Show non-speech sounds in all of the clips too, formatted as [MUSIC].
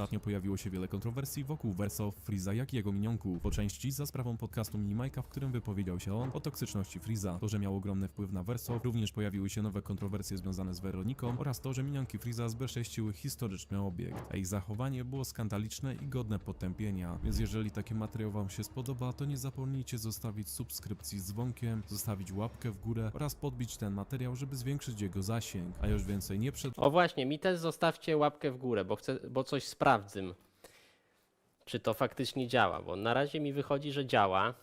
Ostatnio pojawiło się wiele kontrowersji wokół Verso, Freeza jak i jego minionków. Po części za sprawą podcastu Minimajka, w którym wypowiedział się on o toksyczności Freeza. To, że miał ogromny wpływ na Verso, również pojawiły się nowe kontrowersje związane z Weroniką oraz to, że minionki Freeza zbezcześciły historyczny obiekt, a ich zachowanie było skandaliczne i godne potępienia. Więc jeżeli taki materiał wam się spodoba, to nie zapomnijcie zostawić subskrypcji z dzwonkiem, zostawić łapkę w górę oraz podbić ten materiał, żeby zwiększyć jego zasięg. A już więcej nie przed O właśnie, mi też zostawcie łapkę w górę, bo chcę, bo coś sprawdzę. Czy to faktycznie działa, bo na razie mi wychodzi, że działa.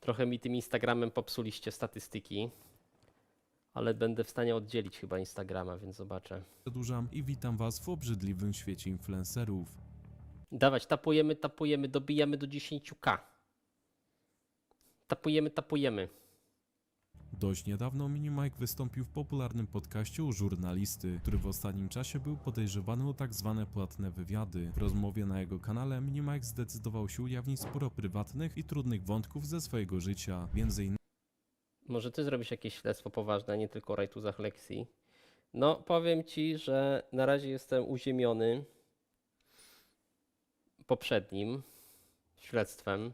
Trochę mi tym Instagramem popsuliście statystyki, ale będę w stanie oddzielić chyba Instagrama, więc zobaczę. przedłużam i witam was w obrzydliwym świecie influencerów. Dawać, tapujemy, tapujemy, dobijamy do 10k. Tapujemy, tapujemy. Dość niedawno Minimike wystąpił w popularnym podcaście u żurnalisty, który w ostatnim czasie był podejrzewany o tak zwane płatne wywiady. W rozmowie na jego kanale Minimike zdecydował się ujawnić sporo prywatnych i trudnych wątków ze swojego życia, między innymi Może ty zrobisz jakieś śledztwo poważne, nie tylko o rajtuzach lekcji. No, powiem ci, że na razie jestem uziemiony poprzednim śledztwem.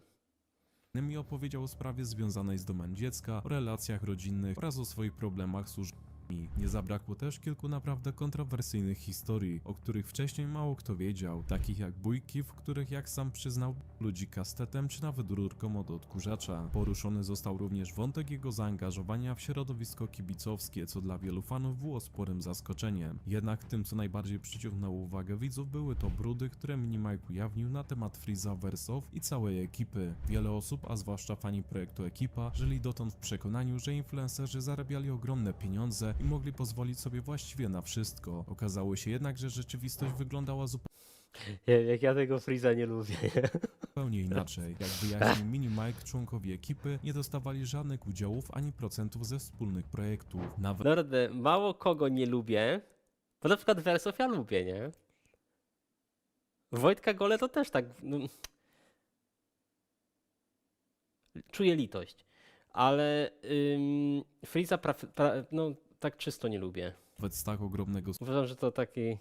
Innymi opowiedział o sprawie związanej z domem dziecka, o relacjach rodzinnych oraz o swoich problemach używanymi. Nie zabrakło też kilku naprawdę kontrowersyjnych historii, o których wcześniej mało kto wiedział, takich jak bójki, w których jak sam przyznał ludzi kastetem czy nawet rurką od odkurzacza. Poruszony został również wątek jego zaangażowania w środowisko kibicowskie, co dla wielu fanów było sporym zaskoczeniem. Jednak tym, co najbardziej przyciągnęło uwagę widzów, były to brudy, które Minimike ujawnił na temat Freeza Wersow i całej ekipy. Wiele osób, a zwłaszcza fani projektu Ekipa, żyli dotąd w przekonaniu, że influencerzy zarabiali ogromne pieniądze i mogli pozwolić sobie właściwie na wszystko. Okazało się jednak, że rzeczywistość wyglądała Jak ja tego Freeza nie lubię. zupełnie inaczej. Jak wyjaśnił Mini Mike, członkowie ekipy nie dostawali żadnych udziałów ani procentów ze wspólnych projektów. Nawet Naprawdę, mało kogo nie lubię, bo na przykład Wersow ja lubię, nie? Wojtka Gole to też tak, no... Czuję litość, ale ym, Freeza pra, pra, no, tak czysto nie lubię. z tak ogromnego Uważam, że to taki...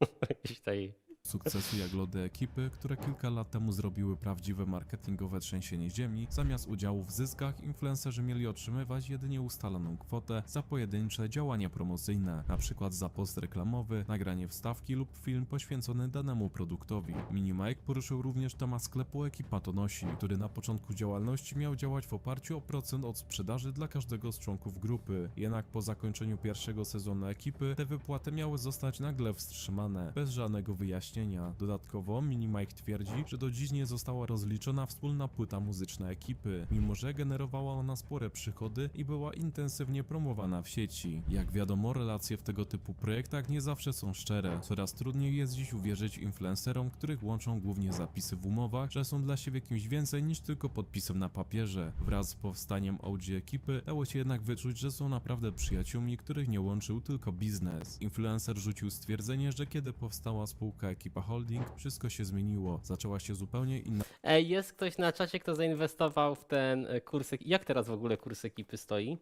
[LAUGHS] Jakiś tutaj... sukcesu jak lody ekipy, które kilka lat temu zrobiły prawdziwe marketingowe trzęsienie ziemi, zamiast udziału w zyskach influencerzy mieli otrzymywać jedynie ustaloną kwotę za pojedyncze działania promocyjne, przykład za post reklamowy, nagranie wstawki lub film poświęcony danemu produktowi. Minimike poruszył również temat sklepu Ekipa to nosi, który na początku działalności miał działać w oparciu o procent od sprzedaży dla każdego z członków grupy. Jednak po zakończeniu pierwszego sezonu ekipy te wypłaty miały zostać nagle wstrzymane, bez żadnego wyjaśnienia. Dodatkowo Minimike twierdzi, że do dziś nie została rozliczona wspólna płyta muzyczna ekipy, mimo że generowała ona spore przychody i była intensywnie promowana w sieci. Jak wiadomo, relacje w tego typu projektach nie zawsze są szczere. Coraz trudniej jest dziś uwierzyć influencerom, których łączą głównie zapisy w umowach, że są dla siebie kimś więcej niż tylko podpisem na papierze. Wraz z powstaniem OG ekipy dało się jednak wyczuć, że są naprawdę przyjaciółmi, których nie łączył tylko biznes. Influencer rzucił stwierdzenie, że kiedy powstała spółka Ekipa Holding, wszystko się zmieniło. Zaczęła się zupełnie inna Ej, jest ktoś na czacie, kto zainwestował w ten e, kurs. ek- Jak teraz w ogóle kurs ekipy stoi?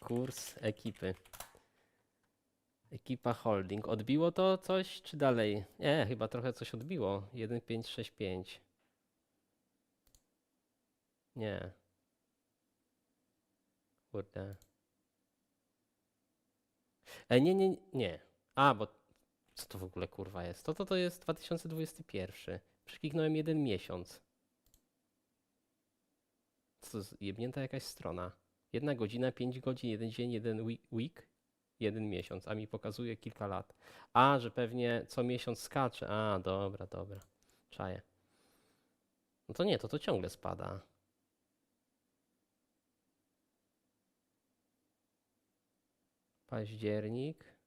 Kurs ekipy. Ekipa holding. Odbiło to coś, czy dalej? Nie, chyba trochę coś odbiło. 1565. Nie. Kurde. Ej, nie, nie, nie. A, bo co to w ogóle kurwa jest? To to, to jest 2021. Przekliknąłem jeden miesiąc. Co jebnięta jakaś strona? Jedna godzina, pięć godzin, jeden dzień, jeden week, jeden miesiąc, a mi pokazuje kilka lat. A, że pewnie co miesiąc skacze. A, dobra, dobra. Czaję. No to nie, to to ciągle spada. Październik.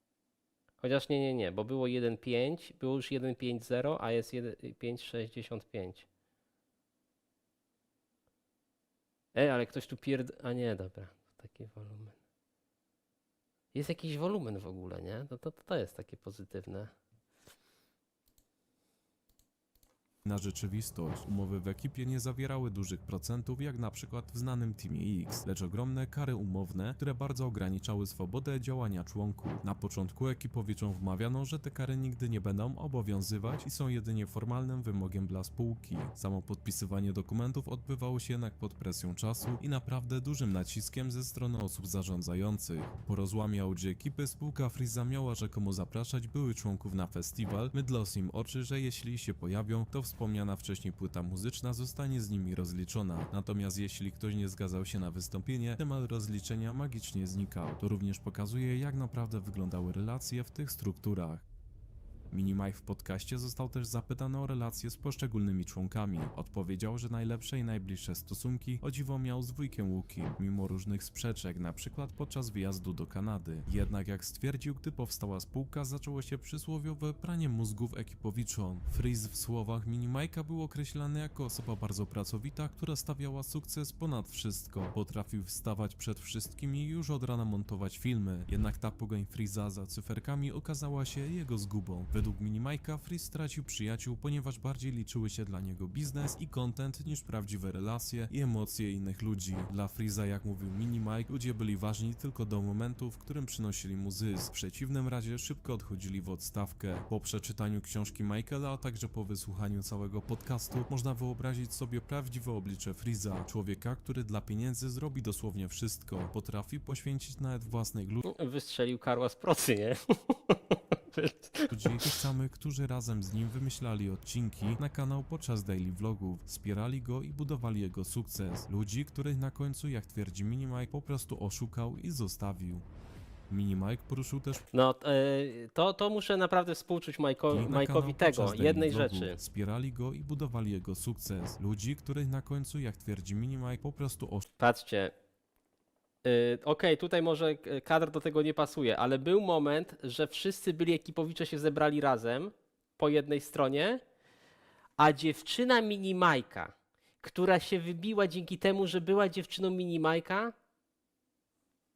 Chociaż nie, nie, nie, bo było 1.5, było już 1.5.0, a jest 1.5.65. Ej, ale ktoś tu pierd... A nie, dobra, taki wolumen. Jest jakiś wolumen w ogóle, nie? To, to, to jest takie pozytywne. Na rzeczywistość umowy w ekipie nie zawierały dużych procentów, jak na przykład w znanym Teamie X, lecz ogromne kary umowne, które bardzo ograniczały swobodę działania członków. Na początku ekipowiczom wmawiano, że te kary nigdy nie będą obowiązywać i są jedynie formalnym wymogiem dla spółki. Samo podpisywanie dokumentów odbywało się jednak pod presją czasu i naprawdę dużym naciskiem ze strony osób zarządzających. Po rozłamie OG ekipy spółka Freeza miała rzekomo zapraszać byłych członków na festiwal, mydląc im oczy, że jeśli się pojawią, to wspomniana wcześniej płyta muzyczna zostanie z nimi rozliczona. Natomiast jeśli ktoś nie zgadzał się na wystąpienie, temat rozliczenia magicznie znikał. To również pokazuje, jak naprawdę wyglądały relacje w tych strukturach. Minimaj w podcaście został też zapytany o relacje z poszczególnymi członkami. Odpowiedział, że najlepsze i najbliższe stosunki o dziwo miał z wujkiem Łuki, mimo różnych sprzeczek, na przykład podczas wyjazdu do Kanady. Jednak jak stwierdził, gdy powstała spółka, zaczęło się przysłowiowe pranie mózgów ekipowiczom. Freeze w słowach Minimajka był określany jako osoba bardzo pracowita, która stawiała sukces ponad wszystko. Potrafił wstawać przed wszystkimi i już od rana montować filmy. Jednak ta pogoń Freeza za cyferkami okazała się jego zgubą. Według Minimajka Freeze stracił przyjaciół, ponieważ bardziej liczyły się dla niego biznes i content niż prawdziwe relacje i emocje innych ludzi. Dla Freeza, jak mówił Minimike, ludzie byli ważni tylko do momentu, w którym przynosili mu zysk. W przeciwnym razie szybko odchodzili w odstawkę. Po przeczytaniu książki Michaela, a także po wysłuchaniu całego podcastu, można wyobrazić sobie prawdziwe oblicze Freeza. Człowieka, który dla pieniędzy zrobi dosłownie wszystko. Potrafi poświęcić nawet własnych ludzi Wystrzelił karła z procy, nie? [LAUGHS] samych, którzy razem z nim wymyślali odcinki na kanał podczas daily vlogów, wspierali go i budowali jego sukces. Ludzi, których na końcu, jak twierdzi Minimike, po prostu oszukał i zostawił. Minimike poruszył też No, e, to, to muszę naprawdę współczuć i na Majkowi kanał tego, podczas daily jednej vlogów, rzeczy. Wspierali go i budowali jego sukces. Ludzi, których na końcu, jak twierdzi Minimike, po prostu Patrzcie. Yy, Okej, tutaj może k- kadr do tego nie pasuje, ale był moment, że wszyscy byli ekipowicze się zebrali razem po jednej stronie, a dziewczyna Minimajka, która się wybiła dzięki temu, że była dziewczyną Minimajka,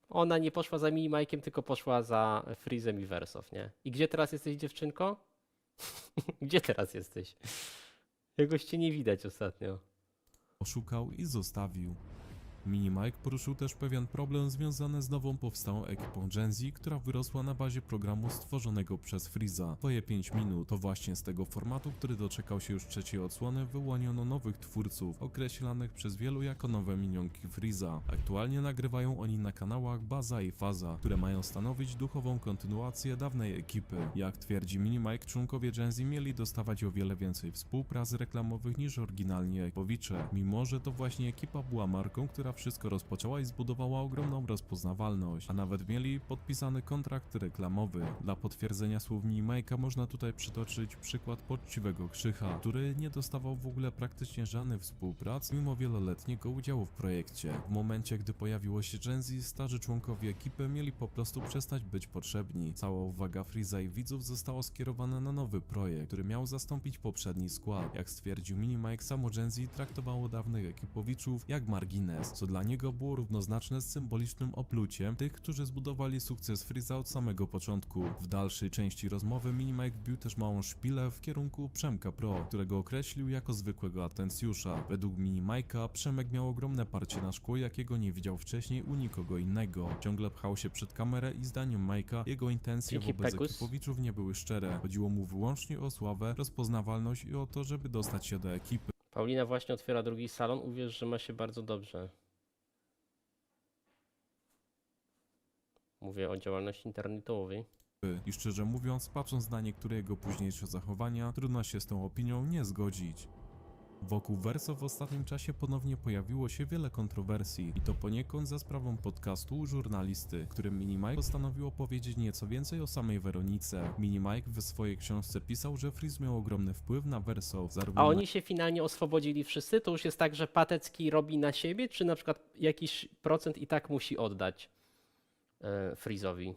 ona nie poszła za Minimajkiem, tylko poszła za Freezem i Wersow, nie? I gdzie teraz jesteś dziewczynko? [LAUGHS] gdzie teraz jesteś? Jakoś cię nie widać ostatnio. oszukał i zostawił. Minimike poruszył też pewien problem związany z nową powstałą ekipą Gen Z, która wyrosła na bazie programu stworzonego przez Freeza. Twoje 5 minut to właśnie z tego formatu, który doczekał się już trzeciej odsłony, wyłoniono nowych twórców, określanych przez wielu jako nowe minionki Freeza. Aktualnie nagrywają oni na kanałach Baza i Faza, które mają stanowić duchową kontynuację dawnej ekipy. Jak twierdzi Minimike, członkowie Gen Z mieli dostawać o wiele więcej współprac reklamowych niż oryginalnie ekipowicze, mimo że to właśnie ekipa była marką, która wszystko rozpoczęła i zbudowała ogromną rozpoznawalność, a nawet mieli podpisany kontrakt reklamowy. Dla potwierdzenia słów Minimajka można tutaj przytoczyć przykład poczciwego Krzycha, który nie dostawał w ogóle praktycznie żadnych współprac, mimo wieloletniego udziału w projekcie. W momencie, gdy pojawiło się Gen Z, starzy członkowie ekipy mieli po prostu przestać być potrzebni. Cała uwaga Freeza i widzów została skierowana na nowy projekt, który miał zastąpić poprzedni skład. Jak stwierdził Minimike, samo Gen Z traktowało dawnych ekipowiczów jak margines, co dla niego było równoznaczne z symbolicznym opluciem tych, którzy zbudowali sukces Freeza od samego początku. W dalszej części rozmowy Minimike wbił też małą szpilę w kierunku Przemka Pro, którego określił jako zwykłego atencjusza. Według Minimajka Przemek miał ogromne parcie na szkło, jakiego nie widział wcześniej u nikogo innego. Ciągle pchał się przed kamerę i zdaniem Majka jego intencje Dzięki, wobec Pekus. ekipowiczów nie były szczere. Chodziło mu wyłącznie o sławę, rozpoznawalność i o to, żeby dostać się do ekipy. Paulina właśnie otwiera drugi salon. Uwierz, że ma się bardzo dobrze. Mówię o działalności internetowej. I szczerze mówiąc, patrząc na niektóre jego późniejsze zachowania, trudno się z tą opinią nie zgodzić. Wokół Verso w ostatnim czasie ponownie pojawiło się wiele kontrowersji i to poniekąd za sprawą podcastu żurnalisty, którym Minimike postanowił opowiedzieć nieco więcej o samej Weronice. Minimike w swojej książce pisał, że Freeze miał ogromny wpływ na Verso, zarówno A oni się finalnie oswobodzili wszyscy? To już jest tak, że Patecki robi na siebie, czy na przykład jakiś procent i tak musi oddać e, Freezowi?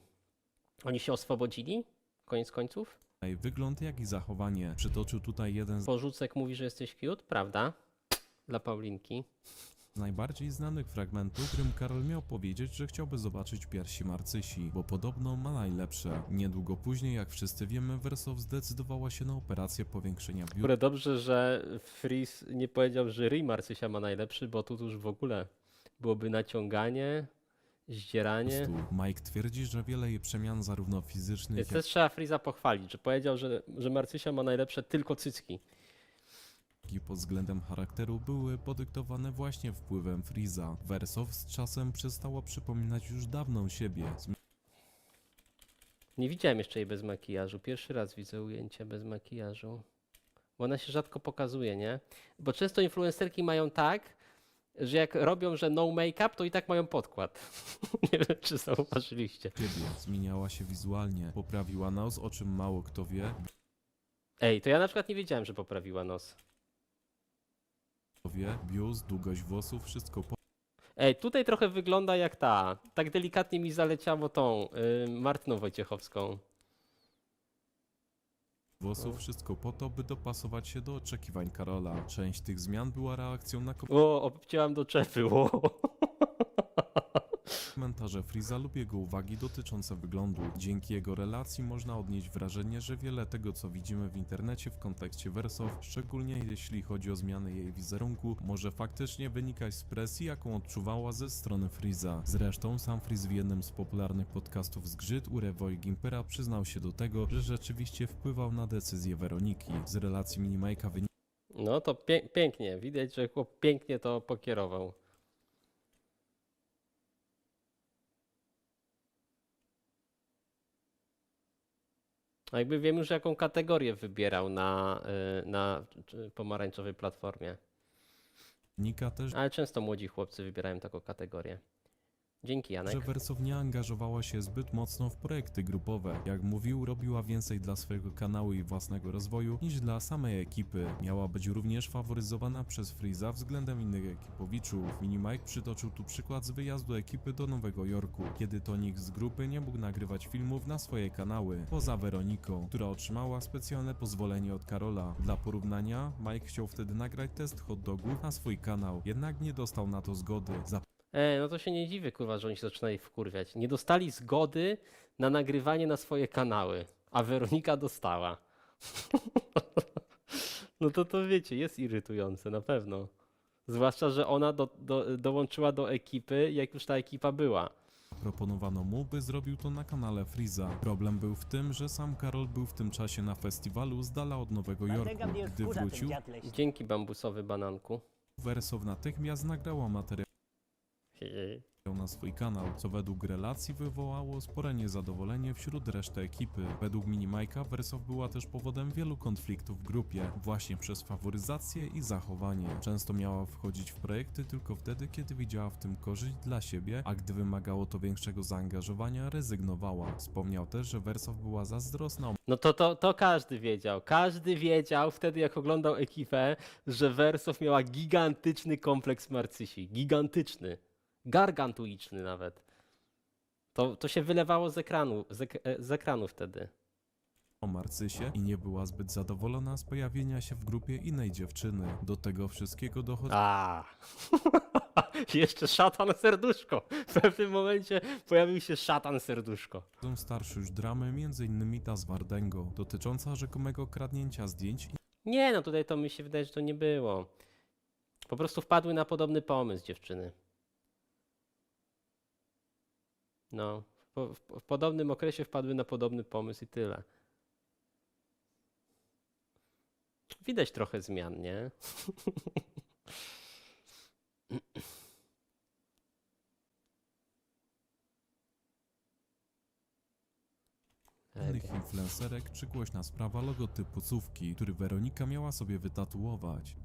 Oni się oswobodzili? Koniec końców? wygląd, jak i zachowanie. Przytoczył tutaj jeden z Porzucek mówi, że jesteś cute, prawda? Dla Paulinki. Z najbardziej znanych fragmentów, w którym Karol miał powiedzieć, że chciałby zobaczyć piersi Marcysi, bo podobno ma najlepsze. Niedługo później, jak wszyscy wiemy, Wersow zdecydowała się na operację powiększenia biura. Kurde, dobrze, że Freeze nie powiedział, że Ry Marcysia ma najlepszy, bo tu już w ogóle byłoby naciąganie, zdzieranie. Mike twierdzi, że wiele jej przemian zarówno fizycznych, Więc jak też trzeba Freeza pochwalić, że powiedział, że, że Marcysia ma najlepsze tylko cycki. i pod względem charakteru były podyktowane właśnie wpływem Freeza. Wersow z czasem przestała przypominać już dawną siebie. Nie widziałem jeszcze jej bez makijażu. Pierwszy raz widzę ujęcie bez makijażu. Bo ona się rzadko pokazuje, nie? Bo często influencerki mają tak, że jak robią, że no make-up, to i tak mają podkład. [LAUGHS] Nie wiem, czy zauważyliście. Siebie zmieniała się wizualnie, poprawiła nos, o czym mało kto wie, Ej, to ja na przykład nie wiedziałem, że poprawiła nos. wie, biust, długość włosów, wszystko po Ej, tutaj trochę wygląda jak ta. Tak delikatnie mi zaleciało tą y, Martyną Wojciechowską. Włosów, wszystko po to, by dopasować się do oczekiwań Karola. Część tych zmian była reakcją na O, obcięłam do czepy. O. komentarze Freeza lub jego uwagi dotyczące wyglądu. Dzięki jego relacji można odnieść wrażenie, że wiele tego, co widzimy w internecie w kontekście Wersow, szczególnie jeśli chodzi o zmiany jej wizerunku, może faktycznie wynikać z presji, jaką odczuwała ze strony Freeza. Zresztą sam Freeze w jednym z popularnych podcastów Zgrzyt u Rewo i Gimpera przyznał się do tego, że rzeczywiście wpływał na decyzję Weroniki. Z relacji Minimajka wynika, No to pięknie. Widać, że chłop pięknie to pokierował. A jakby wiem już, jaką kategorię wybierał na, y, na czy- pomarańczowej platformie. też, Ale często młodzi chłopcy wybierają taką kategorię. Dzięki, Janek. że Wersow nie angażowała się zbyt mocno w projekty grupowe. Jak mówił, robiła więcej dla swojego kanału i własnego rozwoju niż dla samej ekipy. Miała być również faworyzowana przez Freeza względem innych ekipowiczów. Minimike przytoczył tu przykład z wyjazdu ekipy do Nowego Jorku, kiedy to nikt z grupy nie mógł nagrywać filmów na swoje kanały, poza Weroniką, która otrzymała specjalne pozwolenie od Karola. Dla porównania, Mike chciał wtedy nagrać test hot dogów na swój kanał, jednak nie dostał na to zgody. Za E, no to się nie dziwię, kurwa, że oni się zaczynali wkurwiać. Nie dostali zgody na nagrywanie na swoje kanały, a Weronika dostała. [LAUGHS] no to to wiecie, jest irytujące, na pewno. Zwłaszcza, że ona do, do, dołączyła do ekipy, jak już ta ekipa była. Proponowano mu, by zrobił to na kanale Freeza. Problem był w tym, że sam Karol był w tym czasie na festiwalu z dala od Nowego Jorku. Gdy wrócił, Dzięki bambusowy bananku. Wersow natychmiast nagrała materiał na swój kanał, co według relacji wywołało spore niezadowolenie wśród reszty ekipy. Według Minimajka Wersow była też powodem wielu konfliktów w grupie, właśnie przez faworyzację i zachowanie. Często miała wchodzić w projekty tylko wtedy, kiedy widziała w tym korzyść dla siebie, a gdy wymagało to większego zaangażowania, rezygnowała. Wspomniał też, że Wersow była zazdrosna No to, to, to każdy wiedział. Każdy wiedział wtedy, jak oglądał ekipę, że Wersow miała gigantyczny kompleks Marcysi. Gigantyczny. Gargantuiczny nawet. To, to się wylewało z ekranu, z, ek e, z ekranu wtedy. o Marcysie i nie była zbyt zadowolona z pojawienia się w grupie innej dziewczyny. Do tego wszystkiego dochodzi A. [LAUGHS] Jeszcze szatan serduszko. W pewnym momencie pojawił się szatan serduszko. Są starsze już dramy, m.in. ta z Wardengo, dotycząca rzekomego kradnięcia zdjęć Nie, no tutaj to mi się wydaje, że to nie było. Po prostu wpadły na podobny pomysł dziewczyny. No, w, w, w podobnym okresie wpadły na podobny pomysł i tyle. Widać trochę zmian, nie? [LAUGHS] innych influencerek czy głośna sprawa logotypu cówki, który Weronika miała sobie wytatuować.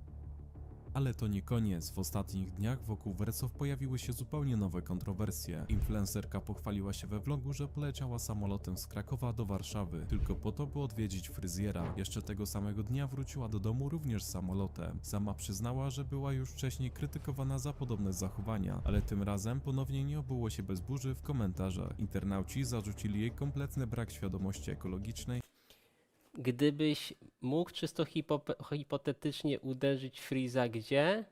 Ale to nie koniec. W ostatnich dniach wokół Wersow pojawiły się zupełnie nowe kontrowersje. Influencerka pochwaliła się we vlogu, że poleciała samolotem z Krakowa do Warszawy, tylko po to, by odwiedzić fryzjera. Jeszcze tego samego dnia wróciła do domu również samolotem. Sama przyznała, że była już wcześniej krytykowana za podobne zachowania, ale tym razem ponownie nie obyło się bez burzy w komentarzach. Internauci zarzucili jej kompletny brak świadomości ekologicznej Gdybyś mógł czysto hipo hipotetycznie uderzyć Freeza gdzie,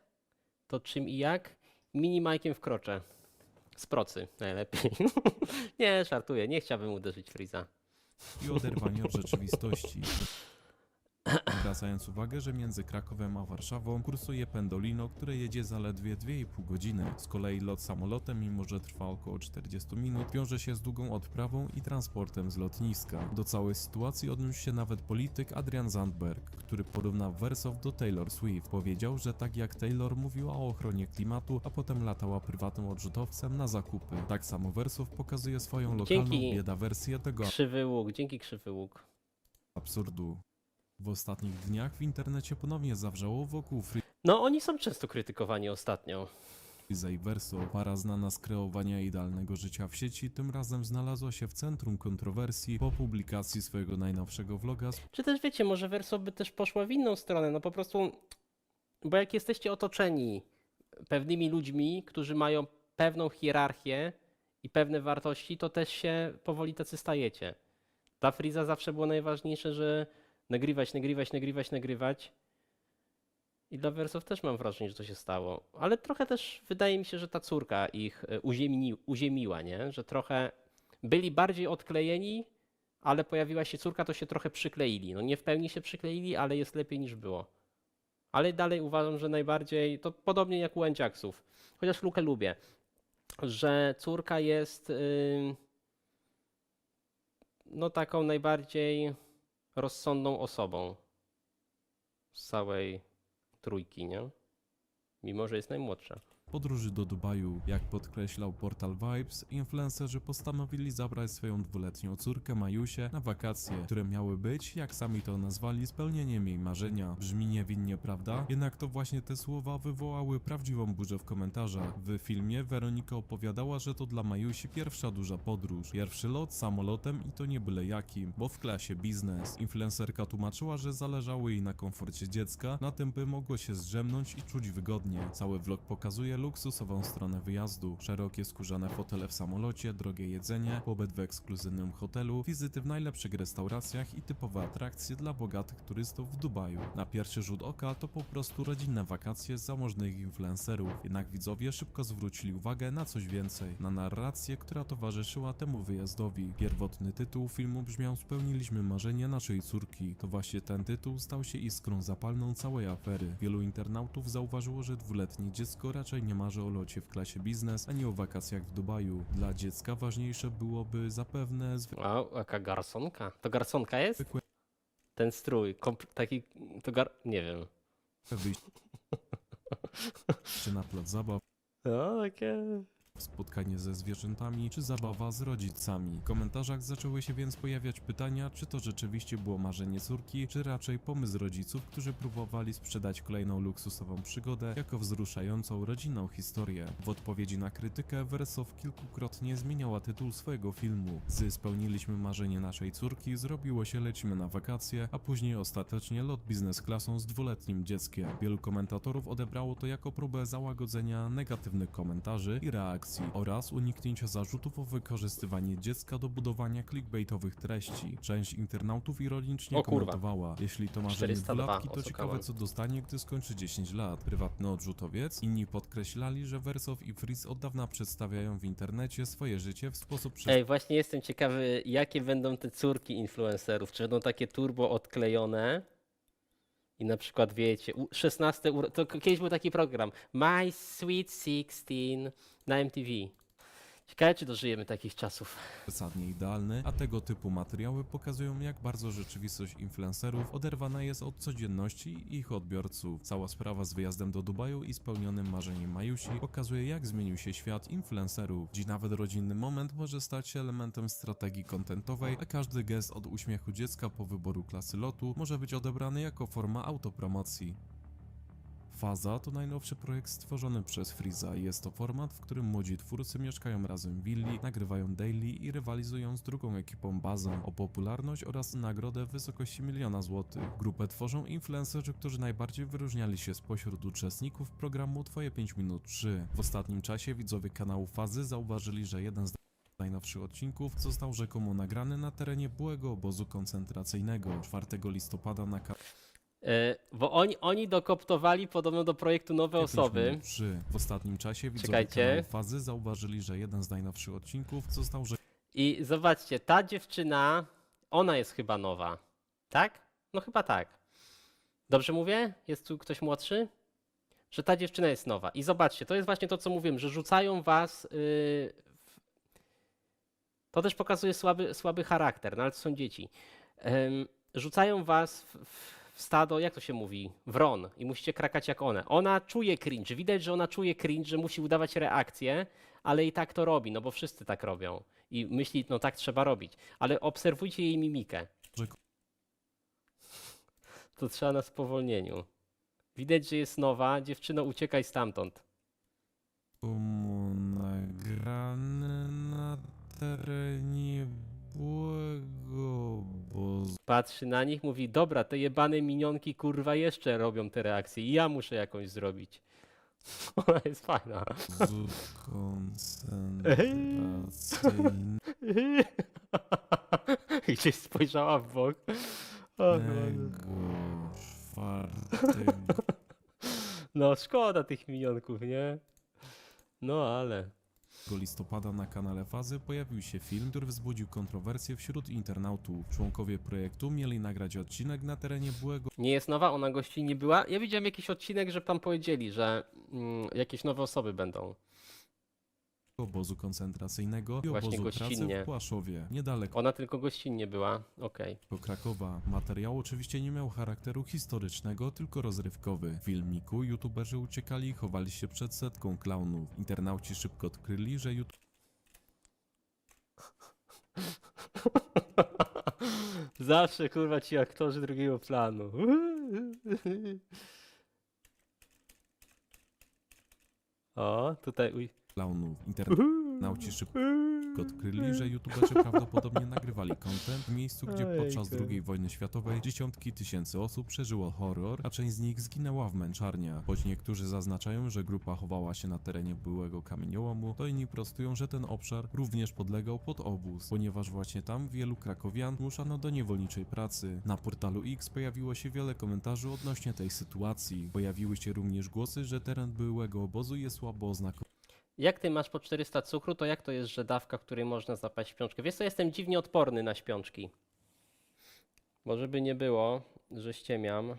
to czym i jak? Mini Majkiem wkroczę. Z procy najlepiej. [LAUGHS] nie, żartuję, nie chciałbym uderzyć Friza. i oderwanie od rzeczywistości. Zwracając uwagę, że między Krakowem a Warszawą kursuje Pendolino, które jedzie zaledwie 2,5 godziny. Z kolei lot samolotem, mimo że trwa około 40 minut, wiąże się z długą odprawą i transportem z lotniska. Do całej sytuacji odniósł się nawet polityk Adrian Zandberg, który porównał Wersow do Taylor Swift. Powiedział, że tak jak Taylor mówiła o ochronie klimatu, a potem latała prywatnym odrzutowcem na zakupy. Tak samo Wersow pokazuje swoją lokalną Dzięki. bieda wersję tego Krzywy łuk, dzięki krzywy łuk. absurdu. W ostatnich dniach w internecie ponownie zawrzało wokół No, oni są często krytykowani ostatnio. Freeza i Verso. Para znana z kreowania idealnego życia w sieci tym razem znalazła się w centrum kontrowersji po publikacji swojego najnowszego vloga z Czy też wiecie, może Verso by też poszła w inną stronę, no po prostu, bo jak jesteście otoczeni pewnymi ludźmi, którzy mają pewną hierarchię i pewne wartości, to też się powoli tacy stajecie. Dla Friza zawsze było najważniejsze, że nagrywać, nagrywać, nagrywać, nagrywać. I dla Wersow też mam wrażenie, że to się stało. Ale trochę też wydaje mi się, że ta córka ich e, uziemiła, nie? Że trochę byli bardziej odklejeni, ale pojawiła się córka, to się trochę przykleili. No nie w pełni się przykleili, ale jest lepiej niż było. Ale dalej uważam, że najbardziej, to podobnie jak u Enciaksów, chociaż Lukę lubię, że córka jest ym, no taką najbardziej rozsądną osobą z całej trójki, nie? Mimo, że jest najmłodsza. Podróży do Dubaju. Jak podkreślał portal Vibes, influencerzy postanowili zabrać swoją dwuletnią córkę Majusię na wakacje, które miały być, jak sami to nazwali, spełnieniem jej marzenia. Brzmi niewinnie, prawda? Jednak to właśnie te słowa wywołały prawdziwą burzę w komentarzach. W filmie Weronika opowiadała, że to dla Majusi pierwsza duża podróż. Pierwszy lot samolotem i to nie byle jakim, bo w klasie biznes. Influencerka tłumaczyła, że zależało jej na komforcie dziecka, na tym by mogło się zdrzemnąć i czuć wygodnie. Cały vlog pokazuje luksusową stronę wyjazdu. Szerokie skórzane fotele w samolocie, drogie jedzenie, pobyt w ekskluzywnym hotelu, wizyty w najlepszych restauracjach i typowe atrakcje dla bogatych turystów w Dubaju. Na pierwszy rzut oka to po prostu rodzinne wakacje zamożnych influencerów. Jednak widzowie szybko zwrócili uwagę na coś więcej. Na narrację, która towarzyszyła temu wyjazdowi. Pierwotny tytuł filmu brzmiał Spełniliśmy marzenie naszej córki. To właśnie ten tytuł stał się iskrą zapalną całej afery. Wielu internautów zauważyło, że dwuletnie dziecko raczej nie marzy o locie w klasie biznes, ani o wakacjach w Dubaju. Dla dziecka ważniejsze byłoby zapewne A, jaka garsonka? To garsonka jest? zwykłe Ten strój, komp- taki, to gar... nie wiem. wyjście na plac zabaw, [LAUGHS] O, takie... spotkanie ze zwierzętami czy zabawa z rodzicami. W komentarzach zaczęły się więc pojawiać pytania, czy to rzeczywiście było marzenie córki, czy raczej pomysł rodziców, którzy próbowali sprzedać kolejną luksusową przygodę jako wzruszającą rodzinną historię. W odpowiedzi na krytykę Wersow kilkukrotnie zmieniała tytuł swojego filmu. Z spełniliśmy marzenie naszej córki, zrobiło się lecimy na wakacje, a później ostatecznie lot biznes klasą z dwuletnim dzieckiem. Wielu komentatorów odebrało to jako próbę załagodzenia negatywnych komentarzy i reakcji oraz uniknięcia zarzutów o wykorzystywanie dziecka do budowania clickbaitowych treści. Część internautów ironicznie O komentowała, jeśli to marzenie 402 dwulatki, to ciekawe co dostanie, gdy skończy 10 lat. Prywatny odrzutowiec. Inni podkreślali, że Wersow i Frizz od dawna przedstawiają w internecie swoje życie w sposób Ej, właśnie jestem ciekawy, jakie będą te córki influencerów. Czy będą takie turbo odklejone? I na przykład wiecie, u- 16 uro... to kiedyś był taki program My Sweet 16 na MTV. Ciekawe, czy dożyjemy takich czasów. przesadnie idealny, a tego typu materiały pokazują jak bardzo rzeczywistość influencerów oderwana jest od codzienności ich odbiorców. Cała sprawa z wyjazdem do Dubaju i spełnionym marzeniem Majusi pokazuje jak zmienił się świat influencerów. Dziś nawet rodzinny moment może stać się elementem strategii kontentowej, a każdy gest od uśmiechu dziecka po wyboru klasy lotu może być odebrany jako forma autopromocji. Faza to najnowszy projekt stworzony przez Freeza. Jest to format, w którym młodzi twórcy mieszkają razem w willi, nagrywają daily i rywalizują z drugą ekipą bazą o popularność oraz nagrodę w wysokości miliona złotych. Grupę tworzą influencerzy, którzy najbardziej wyróżniali się spośród uczestników programu Twoje 5 minut 3. W ostatnim czasie widzowie kanału Fazy zauważyli, że jeden z najnowszych odcinków został rzekomo nagrany na terenie byłego obozu koncentracyjnego. 4 listopada na kanale Bo oni, oni dokoptowali podobno do projektu nowe osoby. Trzy. W ostatnim czasie widzowie Fazy zauważyli, że jeden z najnowszych odcinków został I zobaczcie, ta dziewczyna, ona jest chyba nowa. Tak? No chyba tak. Dobrze mówię? Jest tu ktoś młodszy? Że ta dziewczyna jest nowa. I zobaczcie, to jest właśnie to, co mówiłem, że rzucają was. Yy. To też pokazuje słaby, słaby charakter, no ale to są dzieci. Ym, rzucają was w, w- w stado, jak to się mówi? Wron. I musicie krakać jak one. Ona czuje cringe. Widać, że ona czuje cringe, że musi udawać reakcję, ale i tak to robi, no bo wszyscy tak robią. I myśli, no tak trzeba robić. Ale obserwujcie jej mimikę. [LAUGHS] To trzeba na spowolnieniu. Widać, że jest nowa. Dziewczyno, uciekaj stamtąd. komu nagrany na terenie byłego obozu. Patrzy na nich, mówi, dobra, te jebane minionki kurwa jeszcze robią te reakcje i ja muszę jakąś zrobić. [LAUGHS] Ona jest fajna. koncentracyjnego [LAUGHS] I gdzieś spojrzała w bok. O, no, czwartego no szkoda tych minionków, nie? No ale... listopada na kanale Fazy pojawił się film, który wzbudził kontrowersje wśród internautów. Członkowie projektu mieli nagrać odcinek na terenie byłego Nie jest nowa, ona gościnnie była. Ja widziałem jakiś odcinek, że tam powiedzieli, że mm, jakieś nowe osoby będą. Obozu koncentracyjnego i Właśnie obozu pracy gościnnie. w Płaszowie, niedaleko Ona tylko gościnnie była. Okej. Krakowa. Materiał oczywiście nie miał charakteru historycznego, tylko rozrywkowy. W filmiku youtuberzy uciekali i chowali się przed setką klaunów. Internauci szybko odkryli, że YouTube [LAUGHS] Zawsze kurwa ci aktorzy drugiego planu. [LAUGHS] O, tutaj uj. Klaunów. Internauci szybko odkryli, że youtuberzy prawdopodobnie nagrywali content w miejscu, gdzie podczas. II wojny światowej dziesiątki tysięcy osób przeżyło horror, a część z nich zginęła w męczarniach. Choć niektórzy zaznaczają, że grupa chowała się na terenie byłego kamieniołomu, to inni prostują, że ten obszar również podlegał pod obóz, ponieważ właśnie tam wielu krakowian zmuszano do niewolniczej pracy. Na portalu X pojawiło się wiele komentarzy odnośnie tej sytuacji. Pojawiły się również głosy, że teren byłego obozu jest słabo oznakowany Jak ty masz po 400 cukru, to jak to jest, że dawka, której można zapaść śpiączkę? Wiesz co, jestem dziwnie odporny na śpiączki. Bo żeby nie było, że ściemiam.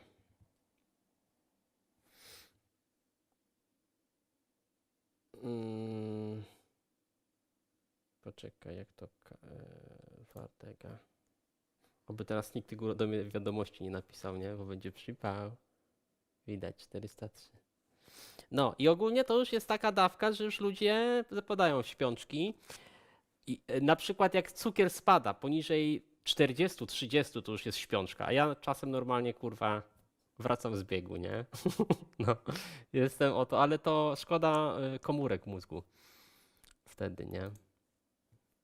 Mm. Poczekaj, jak to e, Wartega. Oby teraz nikt tego do mnie wiadomości nie napisał, nie? Bo będzie przypał. Widać, 403. No i ogólnie to już jest taka dawka, że już ludzie zapadają w śpiączki. I e, na przykład jak cukier spada poniżej 40-30 to już jest śpiączka, a ja czasem normalnie kurwa wracam z biegu, nie? [LAUGHS] No, jestem o to, ale to szkoda e, komórek mózgu wtedy, nie?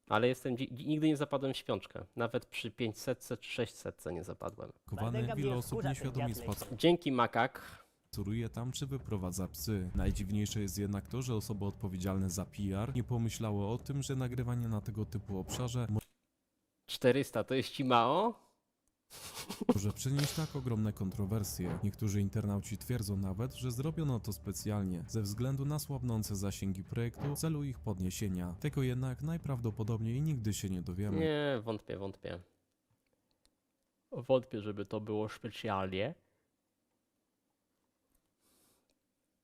Ale jestem, nigdy nie zapadłem w śpiączkę. Nawet przy 500 czy 600 nie zapadłem. Wiele mnie osób nieświadomie Dzięki makak. Censuruje tam czy wyprowadza psy. Najdziwniejsze jest jednak to, że osoby odpowiedzialne za PR nie pomyślały o tym, że nagrywanie na tego typu obszarze 400 to jest ci mało? może przynieść tak ogromne kontrowersje. Niektórzy internauci twierdzą nawet, że zrobiono to specjalnie, ze względu na słabnące zasięgi projektu w celu ich podniesienia. Tego jednak najprawdopodobniej nigdy się nie dowiemy. Nie, wątpię, wątpię. Wątpię, żeby to było specjalnie.